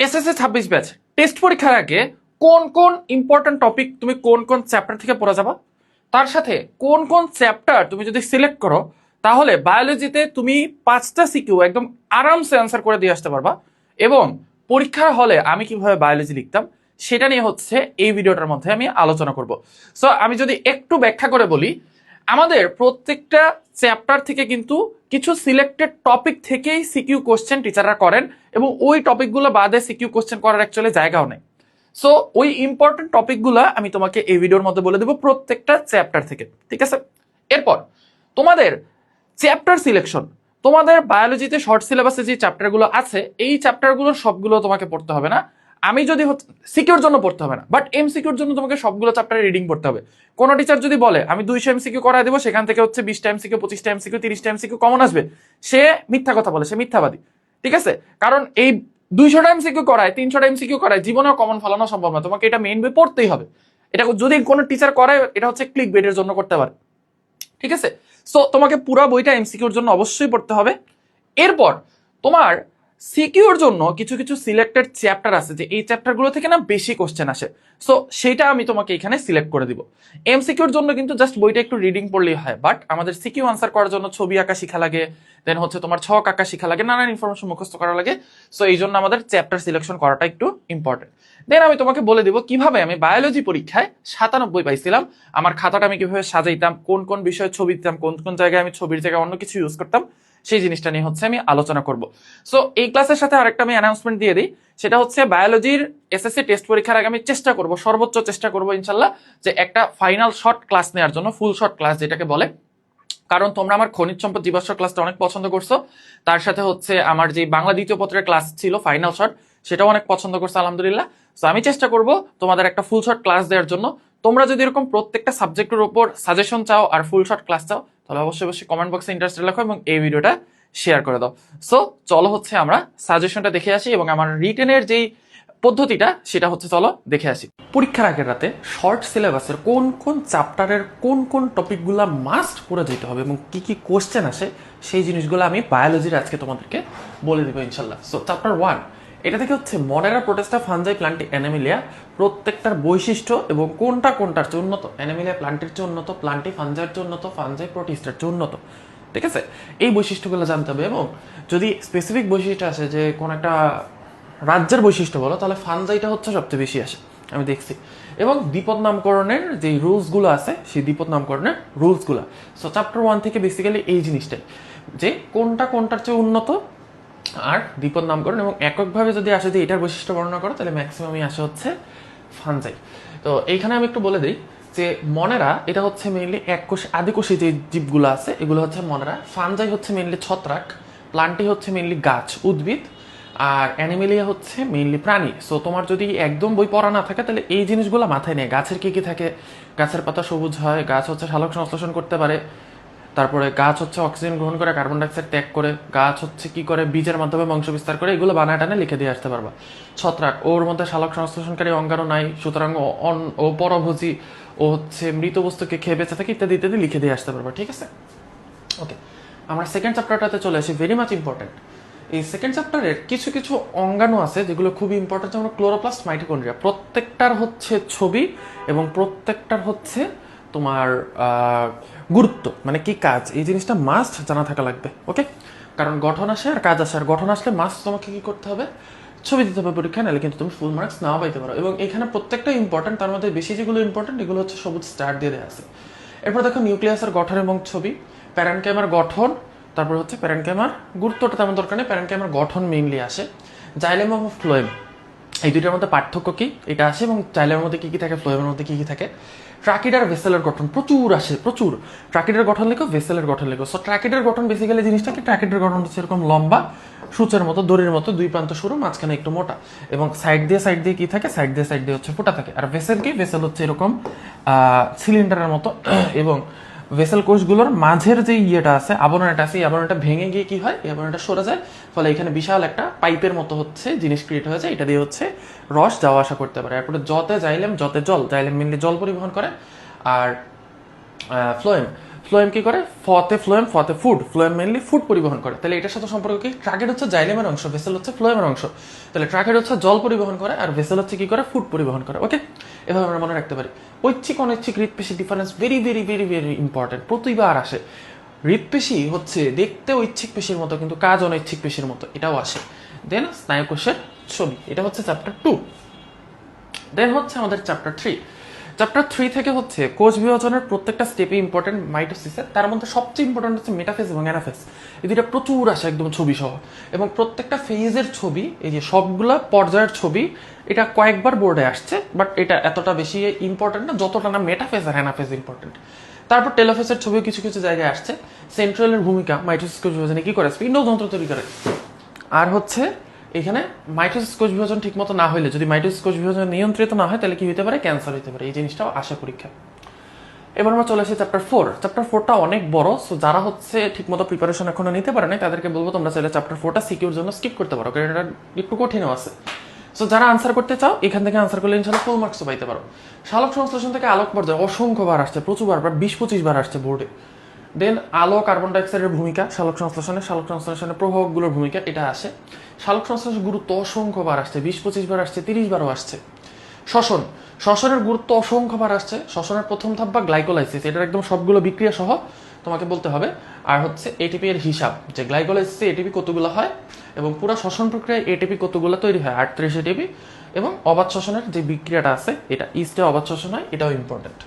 SSC ছাব্বিশ batch test পরীক্ষার আগে কোন কোন ইম্পর্টেন্ট টপিক তুমি কোন কোন চ্যাপ্টার থেকে পড়া যাবা? তার সাথে কোন কোন চ্যাপ্টার তুমি যদি সিলেক্ট করো, তাহলে বায়োলজিতে তুমি পাঁচটা সিকিউ একদম আরামসে অ্যান্সার করে দিয়ে আসতে পারবা। এবং পরীক্ষার হলে আমি কীভাবে বায়োলজি লিখতাম, সেটা নিয়ে হচ্ছে এই ভিডিওটার মধ্যে আমি আলোচনা করব। সো আমি যদি একটু ব্যাখ্যা করে বলি, আমাদের প্রত্যেকটা চ্যাপ্টার থেকে কিন্তু কিছু সিলেক্টেড টপিক থেকেই সিকিউ কোশ্চেন টিচাররা করেন এবং ওই টপিকগুলো বাদে সিকিউ কোশ্চেন করার অ্যাকচুয়ালি জায়গাও নেই। সো ওই ইম্পর্টেন্ট টপিকগুলো আমি তোমাকে এই ভিডিওর মধ্যে বলে দেবো প্রত্যেকটা চ্যাপ্টার থেকে, ঠিক আছে? এরপর, তোমাদের চ্যাপ্টার সিলেকশন তোমাদের বায়োলজিতে শর্ট সিলেবাসে যে চ্যাপ্টারগুলো আছে, এই চ্যাপ্টারগুলো সবগুলো তোমাকে পড়তে হবে না। আমি যদি সিকিউর জন্য পড়তে হবে না বাট এম সিকিউর জন্য তোমাকে সবগুলো চ্যাপ্টার রিডিং পড়তে হবে। কোনো টিচার যদি বলে, আমি দুইশো এম সিকিউ করাই দেবো, সেখান থেকে হচ্ছে বিশটা এম সিকিউ পঁচিশটা সিকিউ তিরিশটা এম সিকিউ কমন আসবে। সে মিথ্যা কথা বলে, সে মিথ্যাবাদী। ঠিক আছে? কারণ এই দুইশোটা এম সিকিউ করায়, তিনশোটা এম সিকিউ করায়, জীবনেও কমন ফলানো সম্ভব না। তোমাকে এটা মেইন বই পড়তেই হবে। এটা যদি কোনো টিচার করে এটা হচ্ছে ক্লিক বেডের জন্য করতে পারে। ঠিক আছে? সো তোমাকে পুরো বইটা এমসিকিউর জন্য অবশ্যই পড়তে হবে। এরপর, তোমার সিকিউর জন্য কিছু কিছু সিলেক্টেড চ্যাপ্টার আছে যে এই চ্যাপ্টারগুলো থেকে না বেশি কোশ্চেন আসে। সো সেটা আমি তোমাকে এখানে সিলেক্ট করে দিব। এমসিকিউর জন্য কিন্তু জাস্ট বইটা একটু রিডিং পড়লেই হয় বাট আমাদের সিকিউ আনসার করার জন্য ছবি আঁকা শিখা লাগে দেন হচ্ছে তোমার ছক আঁকা শিখা লাগে, নানান ইনফরমেশন মুখস্থ করা লাগে। সো এই জন্য আমাদের চ্যাপ্টার সিলেকশন করাটা একটু ইম্পর্টেন্ট দেন আমি তোমাকে বলে দিব কীভাবে আমি বায়োলজি পরীক্ষায় সাতানব্বই পাইছিলাম। আমার খাতাটা আমি কীভাবে সাজাইতাম, কোন কোন বিষয়ে ছবি দিতাম, কোন কোন জায়গায় আমি ছবির জায়গায় অন্য কিছু ইউজ করতাম। সেই জিনিসটা নিয়ে হচ্ছে আমি আলোচনা করব। সো এই ক্লাসের সাথে আরেকটা আমি অ্যানাউন্সমেন্ট দিয়ে দিই। সেটা হচ্ছে বায়োলজির এসএসসি টেস্ট পরীক্ষার আগে আমি চেষ্টা করব, সর্বোচ্চ চেষ্টা করব ইনশাল্লাহ যে একটা ফাইনাল শর্ট ক্লাস নেওয়ার জন্য ফুল শর্ট ক্লাস যেটাকে বলে। কারণ তোমরা আমার খনিজ সম্পদ জীবাশ্ম ক্লাসটা অনেক পছন্দ করছ। তার সাথে হচ্ছে আমার যে বাংলা দ্বিতীয় পত্রের ক্লাস ছিল ফাইনাল শর্ট সেটাও অনেক পছন্দ করছ, আলহামদুলিল্লাহ। তো আমি চেষ্টা করব তোমাদের একটা ফুল শর্ট ক্লাস দেওয়ার জন্য। তোমরা যদি এরকম প্রত্যেকটা সাবজেক্টের উপর সাজেশন চাও আর ফুল শর্ট ক্লাস চাও তাহলে অবশ্যই অবশ্যই কমেন্ট বক্সে ইন্টারেস্টেড লেখো এবং এই ভিডিওটা শেয়ার করে দাও। সো চলো হচ্ছে আমরা সাজেশনটা দেখে আসি এবং আমার রিটেনের যেই পদ্ধতিটা, সেটা হচ্ছে চলো দেখে আসি। পরীক্ষার আগের রাতে শর্ট সিলেবাসের কোন কোন চ্যাপ্টারের কোন কোন টপিকগুলো মাস্ট পড়ে যেতে হবে এবং কি কি কোশ্চেন আসে, সেই জিনিসগুলো আমি বায়োলজির আজকে তোমাদেরকে বলে দেবো ইনশাল্লাহ। সো চ্যাপ্টার ওয়ান এটা থেকে হচ্ছে মডেরা প্রোটেস্টা ফানজাই প্লান্টি অ্যানামিলিয়া প্রত্যেকটার বৈশিষ্ট্য এবং কোনটা কোনটার চেয়ে উন্নত? অ্যানামিলিয়া প্লান্টের চেয়ে উন্নত প্লান্টি ফানজাইয়ের চেয়ে উন্নত ফানজাই প্রোটিস্টার চেয়ে উন্নত। ঠিক আছে? এই বৈশিষ্ট্যগুলো জানতে হবে এবং যদি স্পেসিফিক বৈশিষ্ট্য আসে যে কোন একটা রাজ্যের বৈশিষ্ট্য বলো, তাহলে ফানজাইটা হচ্ছে সবচেয়ে বেশি আসে। আমি দেখছি। এবং দ্বিপদ নামকরণের যে রুলসগুলো আছে, সেই দ্বিপদ নামকরণের রুলসগুলো। সো চ্যাপ্টার ওয়ান থেকে বেসিক্যালি এই জিনিসটাই, যে কোনটা কোনটার চেয়ে উন্নত আর দ্বিপদ নামকরণ এবং এককভাবে যদি আসে যে এটার বৈশিষ্ট্য বর্ণনা করো, তাহলে ম্যাক্সিমামই আসে হচ্ছে ফানজাই তো এইখানে আমি একটু বলে দিই যে মনেরা, এটা হচ্ছে মেইনলি এক কোষ আদিকোষী যে জীবগুলো আছে, এগুলো হচ্ছে মনেরা। ফানজাই হচ্ছে মেইনলি ছত্রাক প্লান্টি হচ্ছে মেইনলি গাছ, উদ্ভিদ, আর অ্যানিমেলিয়া হচ্ছে মেইনলি প্রাণী। সো তোমার যদি একদম বই পড়া না থাকে, তাহলে এই জিনিসগুলো মাথায় নেই। গাছের কি কি থাকে? গাছের পাতা সবুজ হয়, গাছ হচ্ছে সালোক সংশ্লেষণ করতে পারে তারপরে গাছ হচ্ছে অক্সিজেন গ্রহণ করে, কার্বন ডাইঅক্সাইড ত্যাগ করে, গাছ হচ্ছে কি করে, বীজের মাধ্যমে বংশ বিস্তার করে, এগুলো বানায় টানে লিখে দিয়ে আসতে পারবা। ছত্রাক, ওর মধ্যে শালক সংশ্লেষণকারী অঙ্গাণু নাই, সুতরাং ও পরভোজী, ও হচ্ছে মৃত বস্তুকে খেয়ে বেঁচে থাকে, ইত্যাদি ইত্যাদি লিখে দিয়ে আসতে পারবা, ঠিক আছে? ওকে আমরা সেকেন্ড চ্যাপ্টারটাতে চলে আসি ভেরি মাচ ইম্পর্টেন্ট এই সেকেন্ড চ্যাপ্টারের কিছু কিছু অঙ্গাণু আছে, যেগুলো খুবই ইম্পর্টেন্ট যেমন ক্লোরোপ্লাস্ট মাইটোকন্ড্রিয়া প্রত্যেকটার হচ্ছে ছবি এবং প্রত্যেকটার হচ্ছে তোমার গুরুত্ব মানে কি কাজ? এই জিনিসটা মাস্ট জানা থাকা লাগবে ওকে কারণ গঠন আসে আর কাজ আসে, আর গঠন আসলে মাস্ট তোমাকে কি করতে হবে? ছবি দিতে হবে পরীক্ষা নাহলে কিন্তু তুমি ফুল মার্কস নাও পাইতে পারো। এবং এখানে প্রত্যেকটা ইম্পর্টেন্ট তার মধ্যে বেশি যেগুলো ইম্পর্টেন্ট এগুলো হচ্ছে সবুজ স্টার দিয়ে দেওয়া আছে। এরপর দেখো নিউক্লিয়াসের গঠন এবং ছবি। প্যারানক্যামার গঠন, তারপর হচ্ছে প্যারানক্যামার গুরুত্বটা তেমন দরকার নেই প্যারানক্যামার গঠন মেইনলি আসে। জাইলেম অফ ফ্লোয়েম এই দুইটার মধ্যে পার্থক্য কি? এটা আসে এবং চাইলের মধ্যে কি কি থাকে, ফ্লোয়েমের মধ্যে কি কি থাকে? ট্রাকিডার ভেসেলের গঠন প্রচুর আসে, প্রচুর। ট্রাকিডার গঠন লেখো, ভেসেলের গঠন লেখো। সো ট্রাকিডার গঠন বেসিক্যালি জিনিসটা কি? ট্রাকিডার গঠন হচ্ছে এরকম লম্বা, সূচের মতো, দড়ির মতো, দুই প্রান্ত সরু, মাঝখানে একটু মোটা। এবং সাইড দিয়ে সাইড দিয়ে কি থাকে? সাইড দিয়ে সাইড দিয়ে হচ্ছে ফোটা থাকে। আর ভেসেল কি? ভেসেল হচ্ছে এরকম সিলিন্ডারের মতো। এবং ভেসেল কোষগুলোর মাঝের যে ইয়েটা আছে, আবরণটা আছে, এই আবরণটা ভেঙে গিয়ে কি হয়? এই আবরণটা সরে যায়। ফলে এখানে বিশাল একটা পাইপের মতো হচ্ছে জিনিস ক্রিয়েট হয়েছে। এটা দিয়ে হচ্ছে রস যাওয়া আসা করতে পারে। এরপরে জতে জাইলেম জতে জল জাইলেম মেনলি জল পরিবহন করে। আর ফ্লোয়েম ফ্লোয়েম কি করে? ফতে ফ্লোয়েম ফতে ফুড। ফ্লোয়েম মেনলি ফুড পরিবহন করে। তাহলে এটার সাথে সম্পর্ক কি? ট্রাকের হচ্ছে জাইলেমের অংশ ভেসেল হচ্ছে ফ্লোয়েমের অংশ। তাহলে ট্রাকের হচ্ছে জল পরিবহন করে আর ভেসেল হচ্ছে কি করে? ফুড পরিবহন করে ওকে এভাবে আমরা মনে রাখতে পারি। ঐচ্ছিক, অনৈচ্ছিক হৃদপেশি difference very very very very important প্রতিবার আসে। হৃদপেশি হচ্ছে দেখতে ঐচ্ছিক পেশির মতো, কিন্তু কাজ অনৈচ্ছিক পেশির মতো। এটাও আসে। দেন স্নায়ুকোষের ছবি। এটা হচ্ছে চ্যাপ্টার টু দেন হচ্ছে আমাদের চ্যাপ্টার থ্রি চ্যাপ্টার থ্রি থেকে হচ্ছে কোষ বিভাজনের প্রত্যেকটা স্টেপে ইম্পর্টেন্ট মাইটোসিসের তার মধ্যে সবচেয়ে ইম্পর্টেন্ট হচ্ছে মেটাফেস এবং অ্যানাফেস এই দুইটা প্রচুর আসে একদম ছবি সহ এবং প্রত্যেকটা ফেজের ছবি, এই যে সবগুলা পর্যায়ের ছবি, এটা কয়েকবার বোর্ডে আসছে বাট এটা এতটা বেশি ইম্পর্টেন্ট না, যতটা না মেটাফেস আর অ্যানাফেস ইম্পর্টেন্ট তারপর টেলোফেসের ছবিও কিছু কিছু জায়গায় আসছে। সেন্ট্রালের ভূমিকা মাইটোসিস কোষ বিভাজনে কি করে? স্পিন্ডযন্ত্র তৈরি করে। আর হচ্ছে এখানে মাইটোসিস কোষ বিভাজন ঠিকমতো না হলে যদি মাইটোসিস কোষ বিভাজন নিয়ন্ত্রিত না হয়, তাহলে কি হতে পারে? ক্যান্সার হতে পারে। এই জিনিসটাও আশা পরীক্ষা এবার আমরা চলে আসি চ্যাপ্টার ফোর। চ্যাপ্টার ফোরটা অনেক বড় সো যারা হচ্ছে ঠিকমতো প্রিপারেশন এখনও নিতে পারে না তাদেরকে বলব তোমরা চাইলে চ্যাপ্টার ফোরটা সিকিউর জন্য স্কিপ করতে পারো, কারণ এটা একটু কঠিনও আছে। সো যারা আনসার করতে চাও, এখান থেকে আনসার করলে ইনশাল্লাহ ফুল মার্কসও পাইতে পারো। শালক সংশ্লেষণ থেকে আলোক পর্যায়ে অসংখ্য বার আসছে প্রচুর বার প্রায় বিশ পঁচিশ বার আসছে বোর্ডে। দেন আলো কার্বন ডাইঅক্সাইডের ভূমিকা, শালক সংশ্লেষণে, শালক সংশ্লেষণের প্রভাবগুলোর ভূমিকা, এটা আসে। শালক সংশ্লেষণের গুরুত্ব অসংখ্য বার আসছে, বিশ, পঁচিশ বার আসছে, তিরিশ বারও আসছে। শ্বসন, শ্বসনের গুরুত্ব অসংখ্যবার আসছে। শ্বসনের প্রথম ধাপ বা গ্লাইকোলাইসিস এটার একদম সবগুলো বিক্রিয়া সহ তোমাকে বলতে হবে। আর হচ্ছে এটিপি এর হিসাব, যে গ্লাইকোলাইসিসে এটিপি কতগুলো হয় এবং পুরো শ্বসন প্রক্রিয়ায় এটিপি কতগুলো তৈরি হয়, আটত্রিশ এটিপি এবং অবাধ শ্বসনের যে বিক্রিয়াটা আছে, এটা ইস্টে অবাধ শ্বসন হয়, এটাও ইম্পর্টেন্ট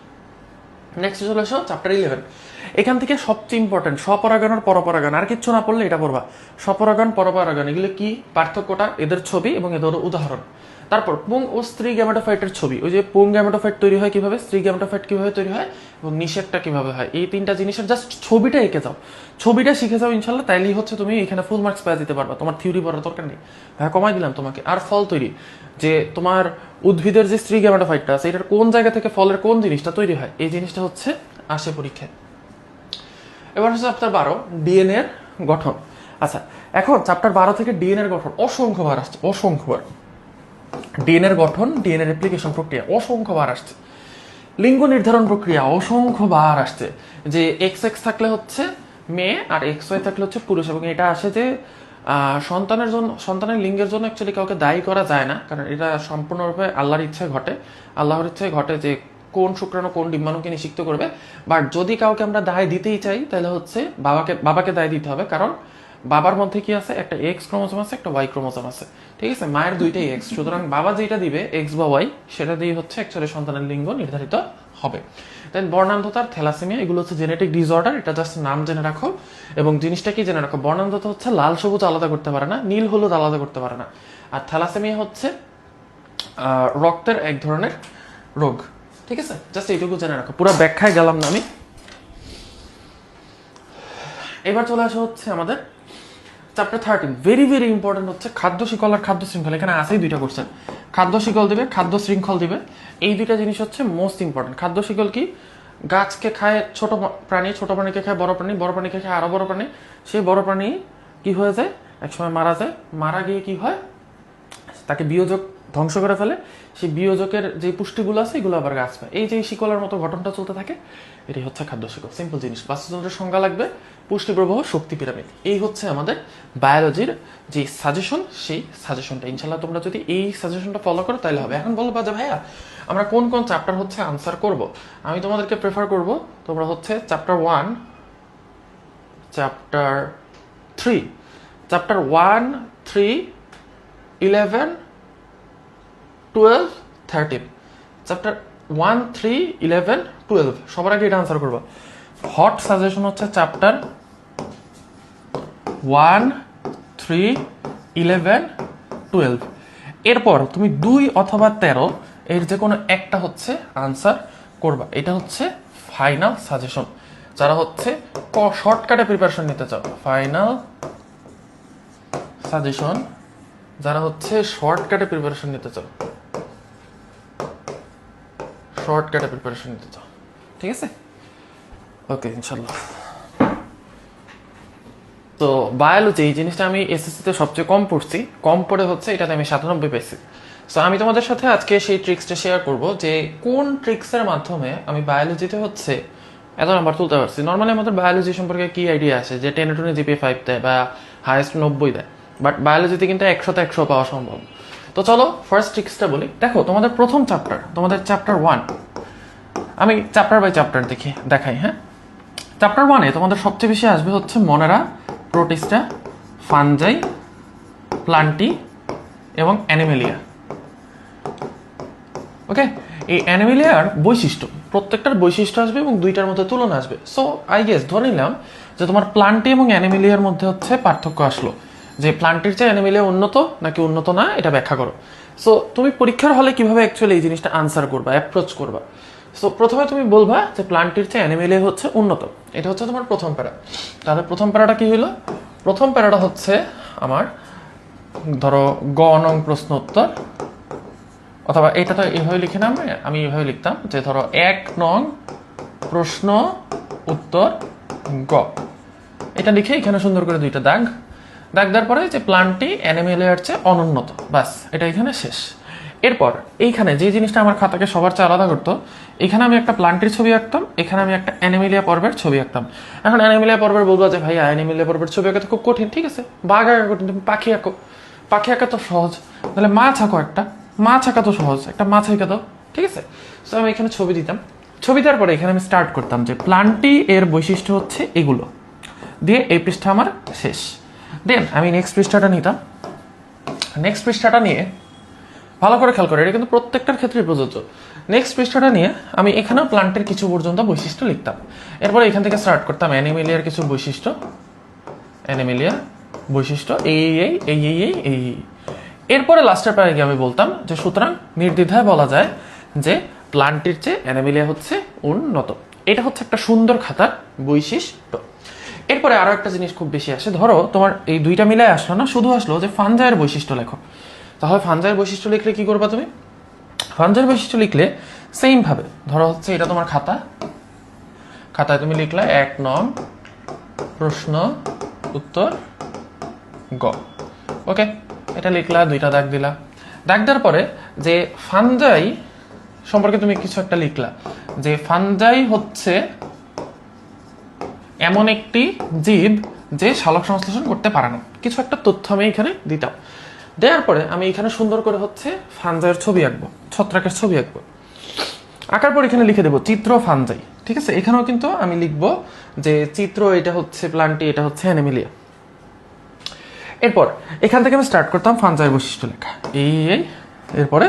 নেক্সট চলে আসো চ্যাপ্টার ইলেভেন এখান থেকে সবচেয়ে ইম্পর্টেন্ট স্বপরাগণ আর পরপরাগণ। আর কিচ্ছু না পড়লে এটা পড়বা। স্বপরাগণ, পরপরাগণ, এগুলো কি? পার্থক্যটা, এদের ছবি এবং এদের উদাহরণ। তারপর পুং ও স্ত্রী গ্যামেটোফাইটের ছবি। ওই যে পুং গ্যামেটোফাইট তৈরি হয় কীভাবে? স্ত্রী গ্যামেটোফাইট কীভাবে তৈরি হয়? এবং নিষেধটা কীভাবে হয়? এই তিনটা জিনিসের জাস্ট ছবিটা এঁকে যাও। ছবিটা শিখে যাও ইনশাল্লাহ, তাইলেই হচ্ছে তুমি এখানে ফুল মার্কস পেয়ে দিতে পারবা। তোমার থিওরি পড়ার দরকার নেই। হ্যাঁ কমাই দিলাম তোমাকে। আর ফল তৈরি। যে তোমার উদ্ভিদের যে স্ত্রী গ্যামেটোফাইটটা আছে, এটার কোন জায়গা থেকে ফলের কোন জিনিসটা তৈরি হয়? এই জিনিসটা হচ্ছে আসে পরীক্ষায়। এবার হচ্ছে চ্যাপ্টার বারো ডিএনএর গঠন। আচ্ছা এখন চ্যাপ্টার বারো থেকে ডিএনএর এর গঠন। অসংখ্যবার আসছে, অসংখ্যবার। ডিএনএ এর গঠন ডিএনএ রেপ্লিকেশন প্রক্রিয়া, অসংখ্যবার আসছে। লিঙ্গ নির্ধারণ প্রক্রিয়া, অসংখ্যবার আসছে। যে এক্স এক্স থাকলে হচ্ছে মেয়ে আর এক্স ওয়াই থাকলে হচ্ছে পুরুষ এবং এটা আসে যে সন্তানের জন্য সন্তানের লিঙ্গের জন্য অ্যাকচুয়ালি কাউকে দায়ী করা যায় না, কারণ এটা সম্পূর্ণরূপে আল্লাহর ইচ্ছায় ঘটে। আল্লাহর ইচ্ছায় ঘটে যে কোন শুক্রাণু কোন ডিম্বাণুকে নিষিক্ত করবে। বাট যদি কাউকে আমরা দায় দিতেই চাই, তাহলে হচ্ছে বাবাকে বাবাকে দায় দিতে হবে। কারণ বাবার মধ্যে কি আছে? একটা এক্স ক্রোমোজোম আছে, একটা ওয়াই ক্রোমোজোম আছে। ঠিক আছে? মায়ের দুইটাই এক্স সুতরাং বাবা যেটা দিবে এক্স বা ওয়াই সেটা দিয়ে হচ্ছে অ্যাকচুয়ালি সন্তানের লিঙ্গ নির্ধারিত হবে। দেন বর্ণান্ধতার থ্যালাসেমিয়া, এগুলো হচ্ছে জেনেটিক ডিসঅর্ডার এটা জাস্ট নাম জেনে রাখো। এবং জিনিসটা কি জেনে রাখো? বর্ণান্ধতা হচ্ছে লাল সবুজ আলাদা করতে পারে না, নীল হলুদ আলাদা করতে পারে না। আর থ্যালাসেমিয়া হচ্ছে রক্তের এক ধরনের রোগ। ঠিক আছে? জাস্ট এইটুকু জেনে রাখো। পুরো ব্যাখ্যায় গেলাম না আমি। এবার চলে আসা হচ্ছে আমাদের chapter thirteen very very important হচ্ছে খাদ্য শিকল আর খাদ্য শৃঙ্খল। এখানে আসেই দুইটা কোশ্চেন খাদ্য শিকল দিবে, খাদ্য শৃঙ্খল দিবে। এই দুইটা জিনিস হচ্ছে মোস্ট ইম্পর্টেন্ট খাদ্য শিকল কি? গাছকে খায় ছোট প্রাণী, ছোট প্রাণীকে খায় বড় প্রাণী, বড় প্রাণীকে খায় আরও বড় প্রাণী। সেই বড় প্রাণী কি হয়ে যায়? একসময় মারা যায়। মারা গিয়ে কি হয়? তাকে বিয়োজক ধ্বংস করে ফেলে। সেই বিয়োজকের যে পুষ্টিগুলো আছে, এগুলো আবার গাছ পায়। এই যে শিকলের মতো ঘটনটা চলতে থাকে, এটাই হচ্ছে খাদ্য শিকল। সিম্পল জিনিস। বাস্তুতন্ত্রের সংজ্ঞা লাগবে। পুষ্টি প্রবাহ শক্তি পিরামিড। এই হচ্ছে আমাদের বায়োলজির যে সাজেশন সেই সাজেশনটা ইনশাল্লাহ তোমরা যদি এই সাজেশনটা ফলো করো, তাহলে হবে। এখন বলব যে ভাইয়া, আমরা কোন কোন চ্যাপ্টার হচ্ছে আনসার করব? আমি তোমাদেরকে প্রেফার করব, তোমরা হচ্ছে chapter one chapter three chapter one three eleven twelve thirteen chapter one three eleven twelve সবার আগে এটা আনসার করব। হট সাজেশন হচ্ছে chapter one, three, eleven, twelve. এরপর তুমি দুই অথবা তেরো, এর যে কোনো একটা হচ্ছে আনসার করবা। এটা হচ্ছে ফাইনাল সাজেশন। যারা হচ্ছে ক শর্টকাটে প্রিপারেশন নিতে চাও, ফাইনাল সাজেশন। যারা হচ্ছে শর্টকাটে প্রিপারেশন নিতে চাও, শর্টকাটে প্রিপারেশন নিতে চাও। ঠিক আছে? ওকে, ইনশাল্লাহ। তো বায়োলজি এই জিনিসটা আমি এসএসসিতে সবচেয়ে কম পড়ছি। কম পড়ে হচ্ছে এটাতে আমি সাতানব্বই পেয়েছি। সো আমি তোমাদের সাথে আজকে সেই ট্রিক্সটা শেয়ার করব যে কোন ট্রিক্সের মাধ্যমে আমি বায়োলজিতে হচ্ছে এত নাম্বার তুলতে পারছি। নর্মালি আমাদের বায়োলজি সম্পর্কে কি আইডিয়া আছে যে টেনে টুনে জিপি ফাইভ দেয় বা হায়েস্ট নব্বই দেয়? বাট বায়োলজিতে কিন্তু একশোতে একশো পাওয়া সম্ভব। তো চলো ফার্স্ট ট্রিক্সটা বলি। দেখো, তোমাদের প্রথম চ্যাপ্টার তোমাদের চ্যাপ্টার ওয়ান আমি চ্যাপ্টার বাই চ্যাপ্টার দেখি, দেখাই হ্যাঁ? চ্যাপ্টার ওয়ানে তোমাদের সবচেয়ে বেশি আসবে হচ্ছে মনেরা প্রোটিস্টা ফানজাই প্লান্টি এবং অ্যানিমেলিয়া। ওকে এই অ্যানিমেলিয়ার বৈশিষ্ট্য, প্রত্যেকটার বৈশিষ্ট্য আসবে এবং দুইটার মধ্যে তুলনা আসবে। সো আই গেস ধরে নিলাম যে তোমার প্লান্টি এবং অ্যানিমেলিয়ার মধ্যে হচ্ছে পার্থক্য আসলো। যে প্লান্টির চেয়ে অ্যানিমেলিয়া উন্নত নাকি উন্নত না, এটা ব্যাখ্যা করো। সো তুমি পরীক্ষার হলে কীভাবে অ্যাকচুয়ালি এই জিনিসটা আনসার করবা অ্যাপ্রোচ করবা? সো প্রথমে তুমি বলবা যে প্লান্টির চেয়ে অ্যানিমেলে হচ্ছে উন্নত। এটা হচ্ছে তোমার প্রথম প্যারা। তাহলে প্রথম প্যারাটা কি হলো প্রথম প্যারাটা হচ্ছে আমার, ধরো, গ নং প্রশ্ন উত্তর অথবা এটা তো এইভাবে লিখে নাম আমি এইভাবে লিখতাম যে ধরো, এক নং প্রশ্ন উত্তর গ। এটা লিখে এখানে সুন্দর করে দুইটা দাগ। দাগ দেওয়ার পরে যে প্লান্টটি অ্যানিমেলিয়ার চেয়ে অনুন্নত। বাস এটা এখানে শেষ। এরপর, এইখানে যে জিনিসটা আমার খাতাকে সবার চেয়ে আলাদা করতো, এখানে আমি একটা প্লান্টের ছবি আঁকতাম, এখানে আমি একটা অ্যানিমেলিয়া পর্বের ছবি আঁকতাম। এখন অ্যানিমেলিয়া পর্বের বলব যে ভাই অ্যানিমেলিয়া পর্বের ছবি আঁকা তো খুব কঠিন, ঠিক আছে? বাঘ আঁকা কঠিন, তুমি পাখি আঁকো। পাখি আঁকা তো সহজ। তাহলে মাছ আঁকো একটা। মাছ আঁকা তো সহজ। একটা মাছ আঁকা দাও, ঠিক আছে? তো আমি এখানে ছবি দিতাম। ছবি দেওয়ার পরে এখানে আমি স্টার্ট করতাম যে প্লান্টি এর বৈশিষ্ট্য হচ্ছে এগুলো। দিয়ে এই পৃষ্ঠা আমার শেষ। দেন আমি নেক্সট পৃষ্ঠাটা নিতাম। নেক্সট পৃষ্ঠাটা নিয়ে ভালো করে খেয়াল করে, এটা কিন্তু প্রত্যেকটার ক্ষেত্রে প্রযোজ্য। নেক্সট পৃষ্ঠাটা নিয়ে আমি এখানেও প্লান্টের কিছু পর্যন্ত বৈশিষ্ট্য লিখতাম। এরপরে এখান থেকে স্টার্ট করতাম অ্যানিমেলিয়ার কিছু বৈশিষ্ট্য। অ্যানিমেলিয়া বৈশিষ্ট্য, এই এই এই এই এই এই এরপরে লাস্টের প্যারে গিয়ে আমি বলতাম যে সুতরাং নির্দ্বিধায় বলা যায় যে প্লান্টের চেয়ে অ্যানিমেলিয়া হচ্ছে উন্নত। এটা হচ্ছে একটা সুন্দর খাতার বৈশিষ্ট্য। এরপরে আরও একটা জিনিস খুব বেশি আসে। ধরো, তোমার এই দুইটা মিলাই আসলো না, শুধু আসলো যে ফানজায়ের বৈশিষ্ট্য লেখো। তাহলে ফানজায়ের বৈশিষ্ট্য লিখলে কি করবা তুমি? ফানজায়ের বৈশিষ্ট্য লিখলে সেম ভাবে, ধরো হচ্ছে এটা তোমার খাতা। খাতায় তুমি লিখলে এক নং প্রশ্ন, উত্তর, গ। ওকে এটা লিখলা, দুইটা দাগ দিলা। দাগ দেওয়ার পরে যে ফানজাই সম্পর্কে তুমি কিছু একটা লিখলা। যে ফানজাই হচ্ছে এমন একটি জীব যে শালক সংশ্লেষণ করতে পারে না। কিছু একটা তথ্য আমি এখানে দিতাম। দেওয়ার পরে আমি এখানে সুন্দর করে হচ্ছে ফানজাইয়ের ছবি আঁকবো, ছত্রাকের ছবি আঁকবো। আঁকার পর এখানে লিখে দেবো চিত্র ফানজাই, ঠিক আছে? এখানেও কিন্তু আমি লিখব যে চিত্র এটা হচ্ছে প্লান্টি, এটা হচ্ছে অ্যানিমিলিয়া। এরপর এখান থেকে আমি স্টার্ট করতাম ফানজাইয়ের বৈশিষ্ট্য লেখা। এই এই এরপরে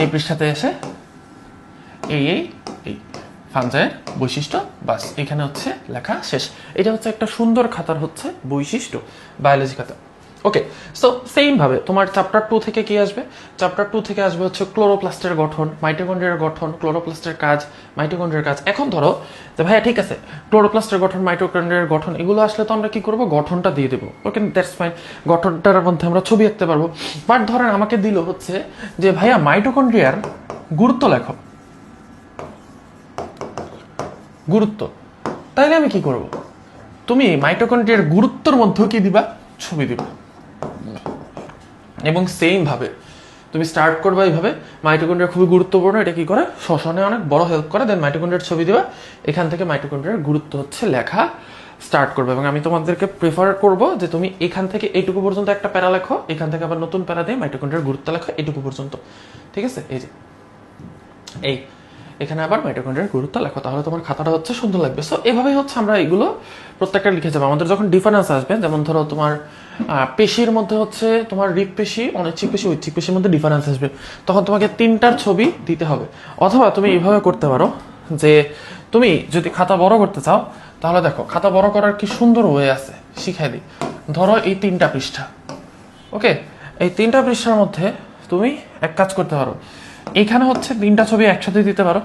এই পৃষ্ঠাতে এসে এই এই এই ফানজাইয়ের বৈশিষ্ট্য, বাস, এখানে হচ্ছে লেখা শেষ। এটা হচ্ছে একটা সুন্দর খাতার হচ্ছে বৈশিষ্ট্য বায়োলজি খাতা। ওকে সো সেম ভাবে, তোমার চ্যাপ্টার টু থেকে কি আসবে? চ্যাপ্টার টু থেকে আসবে হচ্ছে ক্লোরোপ্লাস্টের গঠন মাইটোকন্ড্রিয়ার গঠন ক্লোরোপ্লাস্টের কাজ মাইটোকন্ড্রিয়ার কাজ। এখন ধরো যে ভাইয়া, ঠিক আছে ক্লোরোপ্লাস্টের গঠন মাইটোকন্ড্রিয়ার গঠন, এগুলো আসলে তো আমরা কি করব? গঠনটা দিয়ে দেবো। ওকে দ্যাটস ফাইন গঠনটার মধ্যে আমরা ছবি আঁকতে পারব। বাট ধরেন আমাকে দিল হচ্ছে যে ভাইয়া মাইটোকন্ড্রিয়ার গুরুত্ব লেখো। গুরুত্ব। তাইলে আমি কি করব? তুমি মাইটোকন্ড্রিয়ার গুরুত্বর মধ্যে কি দিবা? ছবি দিবা। এবং সেমভাবে তুমি স্টার্ট করবে এইভাবে মাইটোকন্ড্রিয়া খুবই গুরুত্বপূর্ণ, এটা কি করে? শ্বসনে অনেক বড় হেল্প করে দেন মাইটোকন্ড্রিয়ার ছবি দেবা, এখান থেকে মাইটোকন্ড্রিয়ার গুরুত্ব হচ্ছে লেখা স্টার্ট করবে। এবং আমি তোমাদেরকে প্রেফার করব যে তুমি এখান থেকে এটুকু পর্যন্ত একটা প্যারা লেখো, এখান থেকে আবার নতুন প্যারা দিয়ে মাইটোকন্ড্রিয়ার গুরুত্ব লেখো এটুকু পর্যন্ত। ঠিক আছে? এই যে, এই এখানে আবার মাইটোকন্ড্রিয়ার গুরুত্ব লেখো, তাহলে তোমার খাতাটা হচ্ছে সুন্দর লাগবে। সো এভাবেই হচ্ছে আমরা এগুলো প্রত্যেকটা লিখে যাব। আমাদের যখন ডিফারেন্স আসবে, যেমন ধরো তোমার পেশির মধ্যে হচ্ছে তোমার রিপ পেশি, অনিচ্ছিক পেশি, ঐচ্ছিক পেশির মধ্যে ডিফারেন্স আসবে। তখন তোমাকে তিনটার ছবি দিতে হবে। অথবা তুমি এইভাবে করতে পারো যে, তুমি যদি খাতা বড় করতে চাও, তাহলে দেখো, খাতা বড় করার কি সুন্দর ওয়ে আছে, শিখাই দিই। ধরো এই তিনটা পৃষ্ঠা ওকে এই তিনটা পৃষ্ঠার মধ্যে তুমি এক কাজ করতে পারো। এখানে হচ্ছে তিনটা ছবি একসাথে দিতে পারো।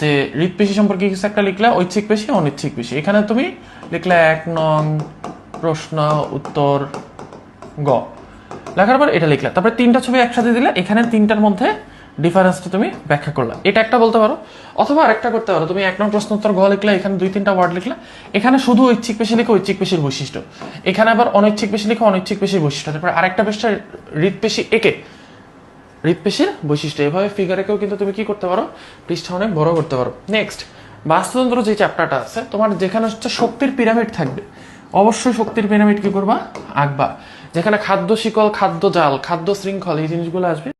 যে হৃদপেশি সম্পর্কে কিছু একটা লিখলে ঐচ্ছিক পেশি, অনিচ্ছিক পেশি। এখানে তুমি লিখলে এক, নং, প্রশ্ন, উত্তর, গ। লেখার পর এটা লিখলে। তারপরে তিনটা ছবি একসাথে দিলে এখানে তিনটার মধ্যে ডিফারেন্সটা তুমি ব্যাখ্যা করলা। এটা একটা বলতে পারো। অথবা আরেকটা করতে পারো। তুমি এক, নং, প্রশ্ন, উত্তর, গ লিখলে, এখানে দুই, তিনটা ওয়ার্ড লিখলে, এখানে শুধু ঐচ্ছিক পেশি লিখে ঐচ্ছিক পেশির বৈশিষ্ট্য। এখানে আবার অনৈচ্ছিক পেশি লিখে অনৈচ্ছিক পেশির বৈশিষ্ট্য। তারপরে আরেকটা পেশটা হৃদপেশি একে। হৃদপেশির বৈশিষ্ট্য। এভাবে ফিগারেকেও কিন্তু তুমি কি করতে পারো? পৃষ্ঠা অনেক বড় করতে পারো। নেক্সট বাস্তুতন্ত্র যে চ্যাপ্টারটা আছে, তোমার যেখানে হচ্ছে শক্তির পিরামিড থাকবে। অবশ্যই শক্তির পিরামিড কি করবা? আঁকবা। যেখানে খাদ্য শিকল, খাদ্য জাল, খাদ্য শৃঙ্খল এই জিনিসগুলো আসবে।